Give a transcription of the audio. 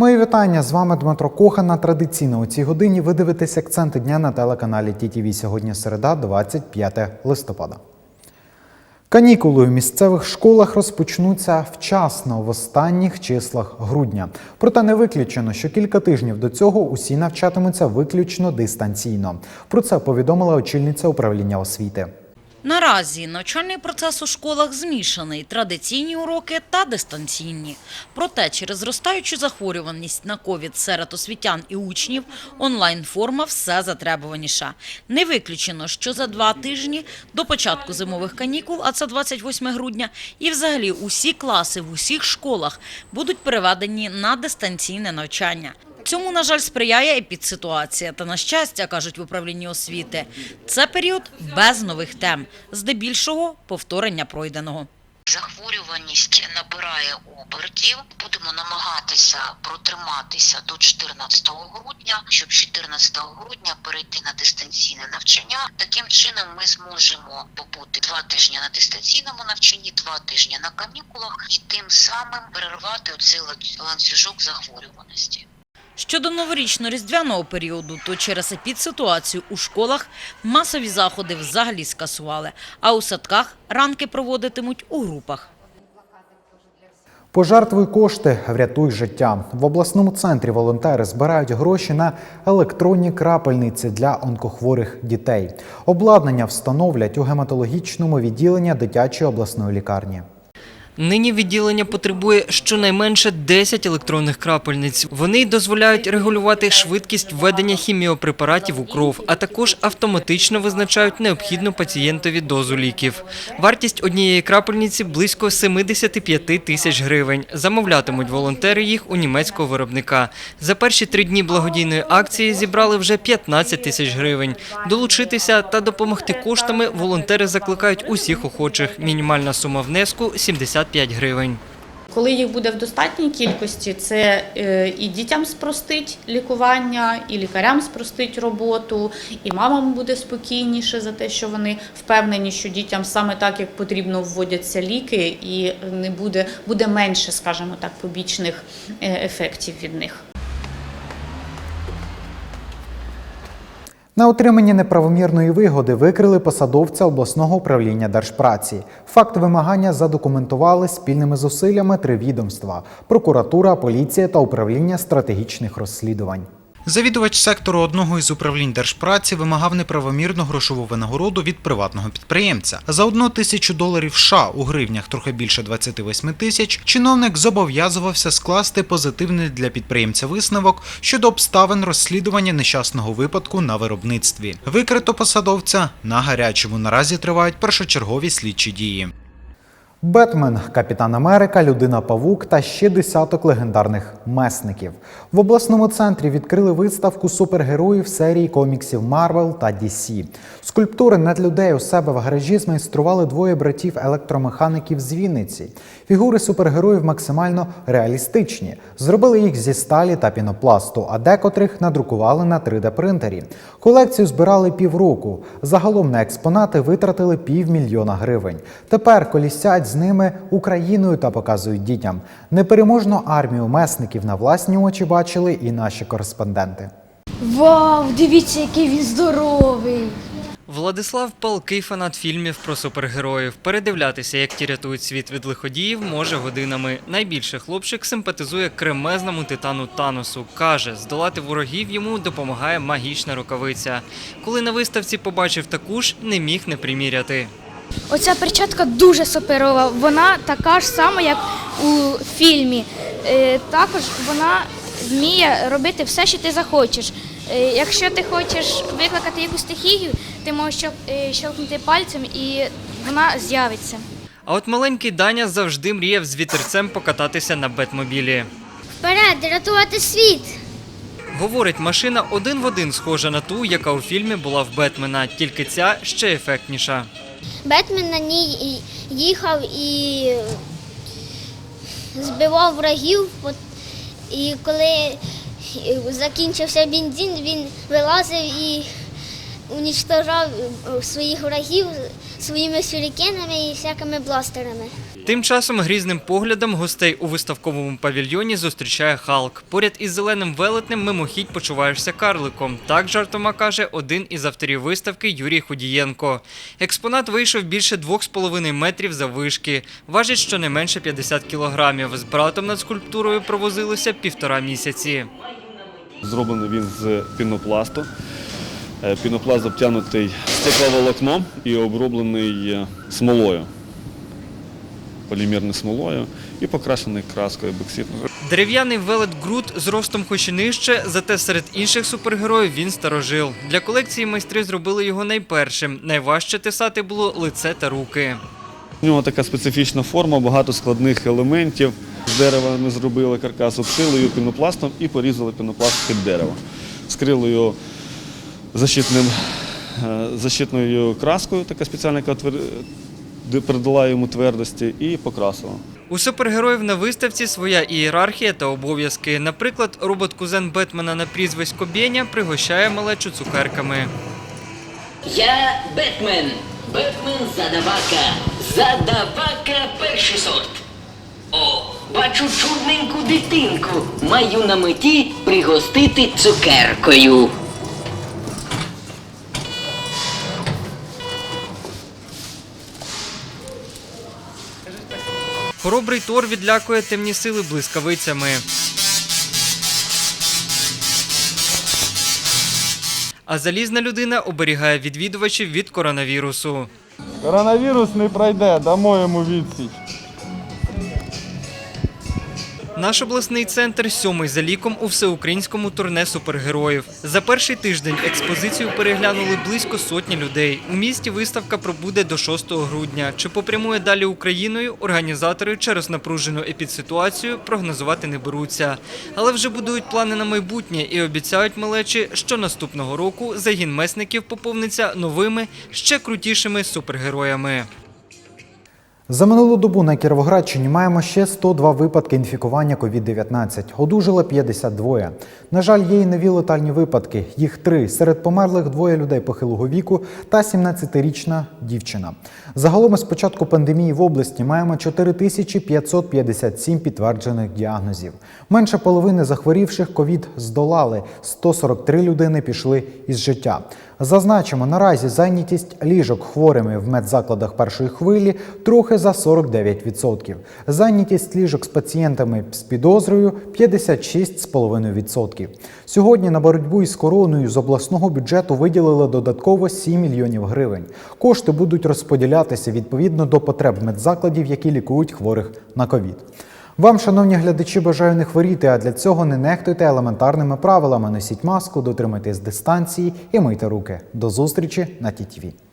Мої вітання з вами Дмитро Кохана. Традиційно у цій годині ви дивитесь акценти дня на телеканалі ТІТІВІ. Сьогодні середа, 25 листопада. Канікули у місцевих школах розпочнуться вчасно в останніх числах грудня. Проте не виключено, що кілька тижнів до цього усі навчатимуться виключно дистанційно. Про це повідомила очільниця управління освіти. Наразі навчальний процес у школах змішаний – традиційні уроки та дистанційні. Проте через зростаючу захворюваність на ковід серед освітян і учнів онлайн-форма все затребуваніша. Не виключено, що за два тижні до початку зимових канікул, а це 28 грудня, і взагалі усі класи в усіх школах будуть переведені на дистанційне навчання. Цьому, на жаль, сприяє епідситуація. Та, на щастя, кажуть в управлінні освіти, це період без нових тем, здебільшого повторення пройденого. Захворюваність набирає обертів. Будемо намагатися протриматися до 14 грудня, щоб 14 грудня перейти на дистанційне навчання. Таким чином ми зможемо побути два тижні на дистанційному навчанні, два тижні на канікулах і тим самим перервати оцей ланцюжок захворюваності. Щодо новорічно-різдвяного періоду, то через епідситуацію у школах масові заходи взагалі скасували, а у садках ранки проводитимуть у групах. Пожертвуй кошти, врятуй життя. В обласному центрі волонтери збирають гроші на електронні крапельниці для онкохворих дітей. Обладнання встановлять у гематологічному відділенні дитячої обласної лікарні. Нині відділення потребує щонайменше 10 електронних крапельниць. Вони дозволяють регулювати швидкість введення хіміопрепаратів у кров, а також автоматично визначають необхідну пацієнтові дозу ліків. Вартість однієї крапельниці близько 75 тисяч гривень. Замовлятимуть волонтери їх у німецького виробника. За перші три дні благодійної акції зібрали вже 15 тисяч гривень. Долучитися та допомогти коштами волонтери закликають усіх охочих. Мінімальна сума внеску 75 гривень. Коли їх буде в достатній кількості, це е, і дітям спростить лікування, і лікарям спростить роботу, і мамам буде спокійніше за те, що вони впевнені, що дітям саме так, як потрібно, вводяться ліки, і не буде, буде менше, скажімо так, побічних е, ефектів від них. На отриманні неправомірної вигоди викрили посадовця обласного управління держпраці. Факт вимагання задокументували спільними зусиллями три відомства: прокуратура, поліція та управління стратегічних розслідувань. Завідувач сектору одного із управлінь держпраці вимагав неправомірну грошову винагороду від приватного підприємця. За одну тисячу доларів США у гривнях трохи більше 28 тисяч. Чиновник зобов'язувався скласти позитивний для підприємця висновок щодо обставин розслідування нещасного випадку на виробництві. Викрито посадовця на гарячому. Наразі тривають першочергові слідчі дії. Бетмен, Капітан Америка, Людина Павук та ще десяток легендарних месників. В обласному центрі відкрили виставку супергероїв серії коміксів Marvel та DC. Скульптури над людей у себе в гаражі змайстрували двоє братів електромеханіків з Вінниці. Фігури супергероїв максимально реалістичні. Зробили їх зі сталі та пінопласту, а декотрих надрукували на 3D-принтері. Колекцію збирали півроку. Загалом на експонати витратили півмільйона гривень. Тепер колісять з ними Україною та показують дітям. Непереможну армію месників на власні очі бачили і наші кореспонденти. Вау, дивіться, який він здоровий. Владислав палкий фанат фільмів про супергероїв. Передивлятися, як ті рятують світ від лиходіїв, може годинами. Найбільше хлопчик симпатизує кремезному титану Таносу. Каже, здолати ворогів йому допомагає магічна рукавиця. Коли на виставці побачив таку ж, не міг не приміряти. Оця перчатка дуже суперова. Вона така ж сама, як у фільмі. Е, також вона вміє робити все, що ти захочеш. Е, якщо ти хочеш викликати якусь стихію, ти можеш е, щелкнути пальцем і вона з'явиться. А от маленький Даня завжди мріяв з вітерцем покататися на бетмобілі. Вперед, рятувати світ! Говорить, машина один в один схожа на ту, яка у фільмі була в Бетмена, тільки ця ще ефектніша. Бетмен на ній їхав і збивав врагів. І коли закінчився бензин, він вилазив і унічтожав е, своїх врагів своїми сюрікенами і всякими бластерами. Тим часом грізним поглядом гостей у виставковому павільйоні зустрічає Халк. Поряд із зеленим велетнем мимохідь почуваєшся карликом. Так жартома каже один із авторів виставки Юрій Худієнко. Експонат вийшов більше 2,5 метрів заввишки, важить щонайменше 50 кілограмів. З братом над скульптурою провозилося півтора місяці. Зроблений він з пінопласту. Е, Пінопласт обтягнутий стекловолокном і оброблений е, смолою, полімерною смолою і покрашений краскою бокситною. Дерев'яний велет Грут з ростом хоч і нижче, зате серед інших супергероїв він старожил. Для колекції майстри зробили його найпершим. Найважче тесати було лице та руки. У нього така специфічна форма, багато складних елементів. З дерева ми зробили каркас, обшили його пінопластом і порізали пінопласт під дерево. Скрили його защитним, е, защитною краскою, така спеціальна, яка придала йому твердості, і покрасила. У супергероїв на виставці своя ієрархія та обов'язки. Наприклад, робот-кузен Бетмена на прізвисько Беня пригощає малечу цукерками. Я Бетмен. Бетмен задавака. Задавака перший сорт. О, бачу чудненьку дитинку. Маю на меті пригостити цукеркою. Хоробрий Тор відлякує темні сили блискавицями. А залізна людина оберігає відвідувачів від коронавірусу. Коронавірус не пройде, дамо йому відсіч. Наш обласний центр сьомий за ліком у всеукраїнському турне супергероїв. За перший тиждень експозицію переглянули близько сотні людей. У місті виставка пробуде до 6 грудня. Чи попрямує далі Україною? Організатори через напружену епідситуацію прогнозувати не беруться. Але вже будують плани на майбутнє і обіцяють малечі, що наступного року загін месників поповниться новими, ще крутішими супергероями. За минулу добу на Кіровоградщині маємо ще 102 випадки інфікування COVID-19. Одужали 52. На жаль, є і нові летальні випадки. Їх три. Серед померлих двоє людей похилого віку та 17-річна дівчина. Загалом із початку пандемії в області маємо 4557 підтверджених діагнозів. Менше половини захворівших ковід здолали. 143 людини пішли із життя. Зазначимо, наразі зайнятість ліжок хворими в медзакладах першої хвилі трохи за 49%. Зайнятість ліжок з пацієнтами з підозрою 56,5%. Сьогодні на боротьбу із короною з обласного бюджету виділили додатково 7 мільйонів гривень. Кошти будуть розподілятися відповідно до потреб медзакладів, які лікують хворих на ковід. Вам, шановні глядачі, бажаю не хворіти, а для цього не нехтуйте елементарними правилами. Носіть маску, дотримуйтесь дистанції і мийте руки. До зустрічі на ТІТВ.